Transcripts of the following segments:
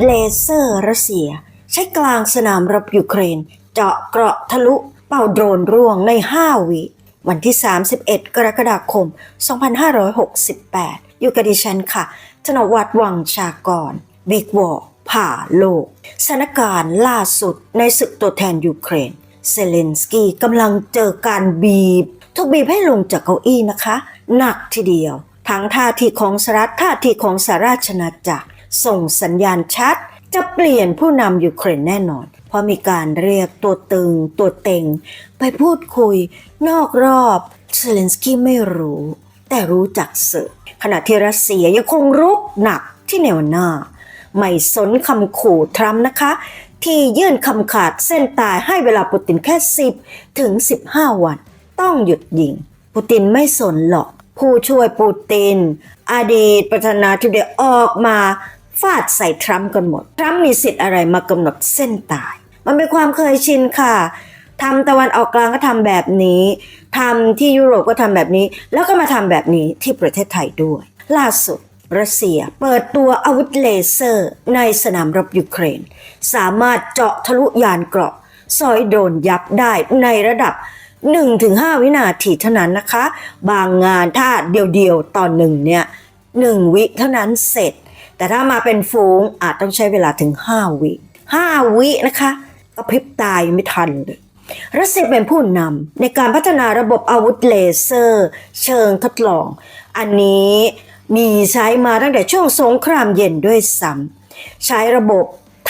ดเลเซอร์รัสเซีย ใช้กลางสนามรบยูเครน เจาะเกราะทะลุเป่าโดรนร่วงใน 5 วิ วันที่ 31 กรกฎาคม 2568 อยู่กับดิฉันค่ะ ธนวัฒน์วังชากรบิ๊กวอร์ผ่าโลก สถานการณ์ล่าสุดในศึกตัวแทนยูเครน เซเลนสกี้กำลังเจอการบีบถูกบีบให้ลงจากเก้าอี้นะคะ หนักทีเดียว ทั้งท่าทีของสหรัฐท่าทีของสหราชอาณาจักร ส่งสัญญาณชัด จะเปลี่ยนผู้นำยูเครนแน่นอน เพราะมีการเรียกตัวตึง ตัวเต็ง ไปพูดคุย นอกรอบเซเลนสกี้ไม่รู้ แต่รู้จักสื่อขณะที่รัสเซียยังคงรุกหนักที่แนวหน้า ไม่สนคำขู่ทรัมป์นะคะ ที่ยื่นคำขาดเส้นตายให้เวลาปูตินแค่ 10 ถึง 15 วัน ต้องหยุดยิงปูตินไม่สนหรอกผู้ช่วยปูติน อดีตประธานาธิบดีออกมา ฟาดใส่ทรัมป์กันหมด ทรัมป์มีสิทธิ์อะไรมากำหนดเส้นตาย มันเป็นความเคยชินค่ะทำตะวันออกกลางก็ทำแบบนี้ทำที่ยุโรปก็ทำแบบนี้ แล้วก็มาทำแบบนี้ที่ประเทศไทยด้วย ล่าสุดรัสเซียเปิดตัวอาวุธเลเซอร์ในสนามรบยูเครน สามารถเจาะทะลุยานเกราะซอยโดนยับได้ในระดับ 1-5 วินาทีเท่านั้นนะคะ บางงานถ้าเดียวๆตอนหนึ่งเนี่ยหนึ่งวิเท่านั้นเสร็จ แต่ถ้ามาเป็นฟูงอาจต้องใช้เวลาถึง 5 วิ5วินะคะก็พริบตายไม่ทันเลยรัสเซียเป็นผู้นำในการพัฒนาระบบอาวุธเลเซอร์ เชิงทดลอง อันนี้มีใช้มาตั้งแต่ช่วงสงครามเย็นด้วยซ้ำใช้ระบบ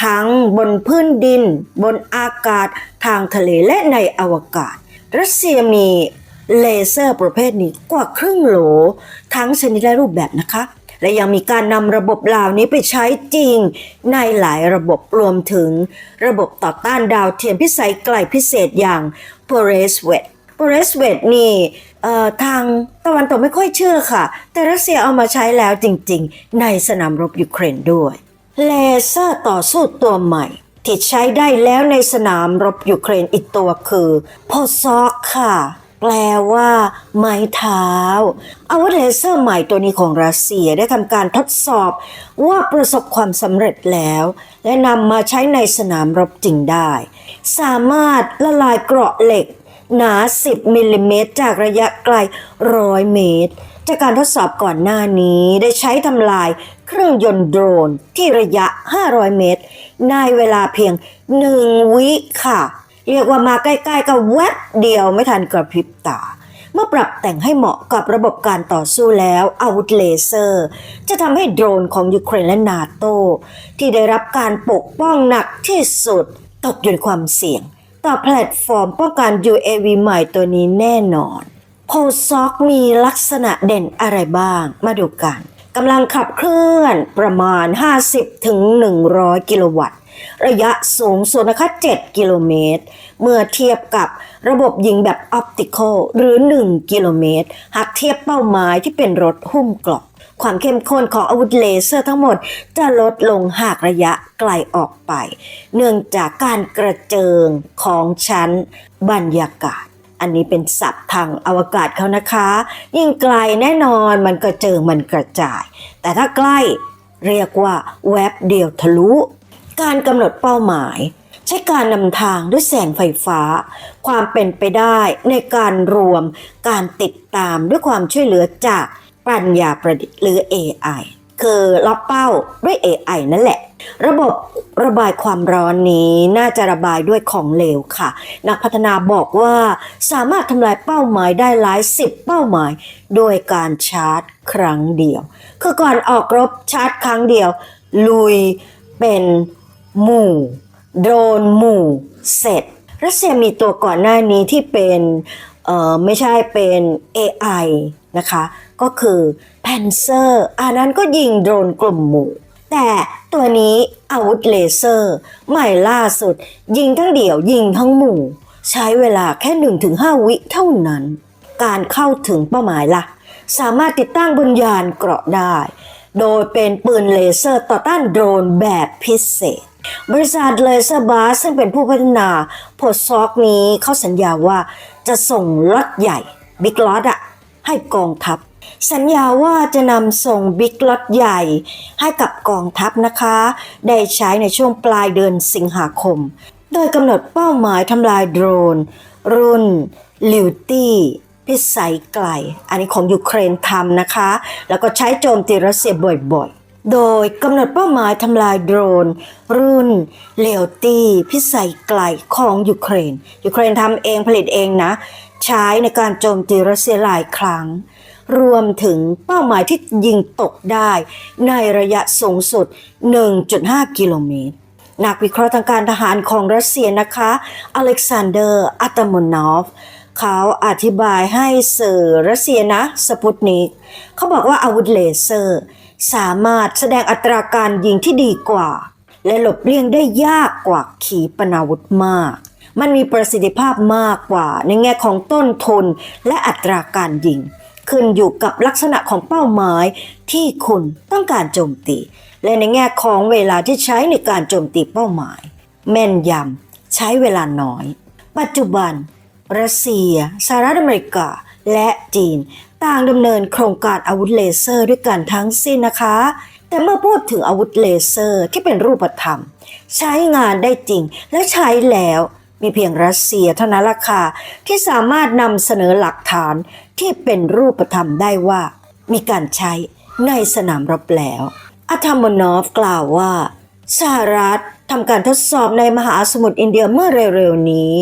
ทั้งบนพื้นดิน บนอากาศทางทะเลและในอวกาศ รัสเซียมีเลเซอร์ประเภทนี้กว่าครึ่งโหล ทั้งชนิดและรูปแบบนะคะ และยังมีการนำระบบเหล่านี้ไปใช้จริง ในหลายระบบรวมถึง ระบบต่อต้านดาวเทียมพิสัยไกลพิเศษอย่าง p o r e s w e t p o r e s w e t นี่ทางตะวันตกไม่ค่อยเชื่อค่ะ แต่รัสเซียเอามาใช้แล้วจริง ๆ ในสนามรบยูเครนด้วยเลเซอร์ต่อสู้ตัวใหม่ที่ใช้ได้แล้วในสนามรบยูเครนอีกตัวคือโพซอกค่ะ แปลว่า ไม้เท้า อาวุธเลเซอร์ใหม่ตัวนี้ของรัสเซียได้ทำการทดสอบว่าประสบความสำเร็จแล้ว และนำมาใช้ในสนามรบจริงได้ สามารถละลายเกราะเหล็ก หนา 10มิลลิเมตรจากระยะไกล100เมตร จากการทดสอบก่อนหน้านี้ได้ใช้ทำลายเครื่องยนต์โดรนที่ระยะ 500 เมตร ในเวลาเพียง1วิค่ะ เรียกว่ามาใกล้ๆกับแวบเดียวไม่ทันกระพริบตา เมื่อปรับแต่งให้เหมาะกับระบบการต่อสู้แล้วอาวุธเลเซอร์ จะทำให้โดรนของยูเครนและนาโตที่ได้รับการปกป้องหนักที่สุด ตกอยู่ในความเสี่ยง ต่อแพลตฟอร์มป้องกัน UAV ใหม่ตัวนี้แน่นอนโพซอกมีลักษณะเด่นอะไรบ้างมาดูกัน กำลังขับเคลื่อนประมาณ50-100ถึง 100 กิโลวัตต์ ระยะสูงสุดนะคะ 7 กิโลเมตร เมื่อเทียบกับระบบยิงแบบออปติคอลหรือ 1 กิโลเมตร หากเทียบเป้าหมายที่เป็นรถหุ้มเกราะความเข้มข้นของอาวุธเลเซอร์ทั้งหมดจะลดลงหากระยะไกลออกไป เนื่องจากการกระเจิงของชั้นบรรยากาศ อันนี้เป็นศัพท์ทางอวกาศเขานะคะ ยิ่งไกลแน่นอนมันกระเจิงมันกระจาย แต่ถ้าใกล้เรียกว่าแวบเดียวทะลุ การกำหนดเป้าหมาย ใช้การนำทางด้วยแสงไฟฟ้า ความเป็นไปได้ในการรวมการติดตามด้วยความช่วยเหลือจากปัญญาประดิษฐ์หรือ AI คือล็อกเป้าด้วย AI นั่นแหละ ระบบระบายความร้อนนี้น่าจะระบายด้วยของเหลวค่ะ นักพัฒนาบอกว่าสามารถทำลายเป้าหมายได้หลายสิบเป้าหมาย โดยการชาร์จครั้งเดียว คือก่อนออกรบชาร์จครั้งเดียว ลุยเป็นหมู่ โดรนหมู่ เสร็จ รัสเซียมีตัวก่อนหน้านี้ที่เป็นเอ่อไม่ใช่เป็น AI นะคะ ก็คือ Panzer อันนั้นก็ยิงโดรนกลุ่มหมู่ แต่ตัวนี้อาวุธเลเซอร์ ใหม่ล่าสุด ยิงทั้งเดี่ยวยิงทั้งหมู่ ใช้เวลาแค่ 1-5 วิเท่านั้น การเข้าถึงเป้าหมายล่ะ สามารถติดตั้งบนยานเกราะได้ โดยเป็นปืนเลเซอร์ต่อต้านโดรนแบบพิเศษบริษัทเลเซอร์บาสซึ่งเป็นผู้พัฒนาโพสซอกนี้เขาสัญญาว่าจะส่งล็อตใหญ่ บิ๊กล็อตอะให้กองทัพ สัญญาว่าจะนำส่งบิ๊กล็อตใหญ่ให้กับกองทัพนะคะ ได้ใช้ในช่วงปลายเดือนสิงหาคม โดยกำหนดเป้าหมายทำลายโดรน รุ่นลิวตี้พิสัยไกล อันนี้ของยูเครนทำนะคะ แล้วก็ใช้โจมตีรัสเซียบ่อยๆ โดยกำหนดเป้าหมายทำลายโดรน รุ่นเลวตี้พิสัยไกลของยูเครนยูเครนทำเองผลิตเองนะ ใช้ในการโจมตีรัสเซียหลายครั้ง รวมถึงเป้าหมายที่ยิงตกได้ในระยะสูงสุด 1.5 กิโลเมตร นักวิเคราะห์ทางการทหารของรัสเซียนะคะ อเล็กซานเดอร์ อัตโมนอฟ เขาอธิบายให้สื่อรัสเซียนะ สปุตนิก เขาบอกว่าอาวุธเลเซอร์ สามารถแสดงอัตราการยิงที่ดีกว่า และหลบเลี่ยงได้ยากกว่าขีปนาวุธมากมันมีประสิทธิภาพมากกว่าในแง่ของต้นทุนและอัตราการยิง ขึ้นอยู่กับลักษณะของเป้าหมายที่คุณต้องการโจมตี และในแง่ของเวลาที่ใช้ในการโจมตีเป้าหมาย แม่นยำใช้เวลาน้อย ปัจจุบัน รัสเซียสหรัฐอเมริกา และจีน ต่างดำเนินโครงการอาวุธเลเซอร์ด้วยกันทั้งสิ้นนะคะ แต่เมื่อพูดถึงอาวุธเลเซอร์ที่เป็นรูปธรรม ใช้งานได้จริงและใช้แล้ว มีเพียงรัสเซียเท่านั้นละค่ะที่สามารถนำเสนอหลักฐานที่เป็นรูปธรรมได้ว่า มีการใช้ในสนามรบแล้วอาธามนอฟกล่าวว่า สหรัฐทำการทดสอบในมหาสมุทรอินเดียเมื่อเร็วๆนี้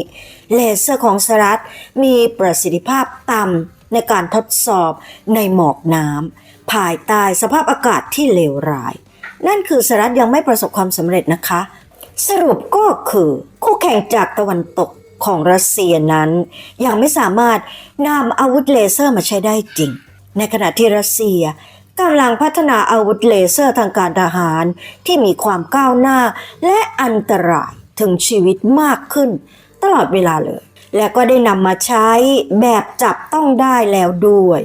เลเซอร์ของสหรัฐมีประสิทธิภาพต่ำในการทดสอบในหมอกน้ำภายใต้สภาพอากาศที่เลวร้าย นั่นคือสหรัฐยังไม่ประสบความสำเร็จนะคะ สรุปก็คือคู่แข่งจากตะวันตกของรัสเซียนั้น ยังไม่สามารถนำอาวุธเลเซอร์มาใช้ได้จริง ในขณะที่รัสเซียกำลังพัฒนาอาวุธเลเซอร์ทางการทหารที่มีความก้าวหน้าและอันตรายถึงชีวิตมากขึ้นตลอดเวลาเลย และก็ได้นำมาใช้แบบจับต้องได้แล้วด้วย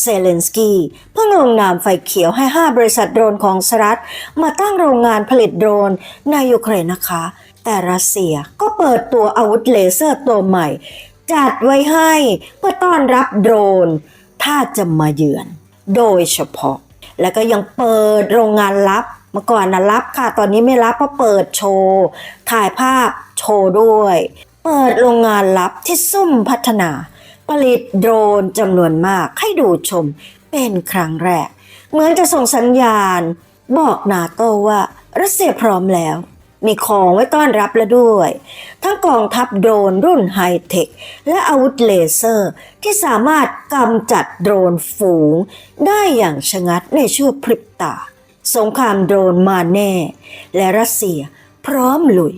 เซเลนสกี้เพิ่งลงนามไฟเขียวให้ 5 บริษัทโดรนของสหรัฐ มาตั้งโรงงานผลิตโดรนในยูเครนนะคะ แต่รัสเซียก็เปิดตัวอาวุธเลเซอร์ตัวใหม่ จัดไว้ให้เพื่อต้อนรับโดรน ถ้าจะมาเยือน โดยเฉพาะ แล้วก็ยังเปิดโรงงานลับเมื่อก่อนนะรับค่ะ ตอนนี้ไม่รับเพราะเปิดโชว์ ถ่ายภาพโชว์ด้วย เปิดโรงงานลับที่ซุ่มพัฒนา ผลิตโดรนจำนวนมากให้ดูชมเป็นครั้งแรก เหมือนจะส่งสัญญาณ บอกนาโต้ว่ารัสเซียพร้อมแล้ว มีของไว้ต้อนรับแล้วด้วย ทั้งกองทัพโดรนรุ่นไฮเทค และอาวุธเลเซอร์ ที่สามารถกำจัดโดรนฝูง ได้อย่างชะงัดในชั่วพริบตา สงครามโดรนมาแน่ และรัสเซียพร้อมลุย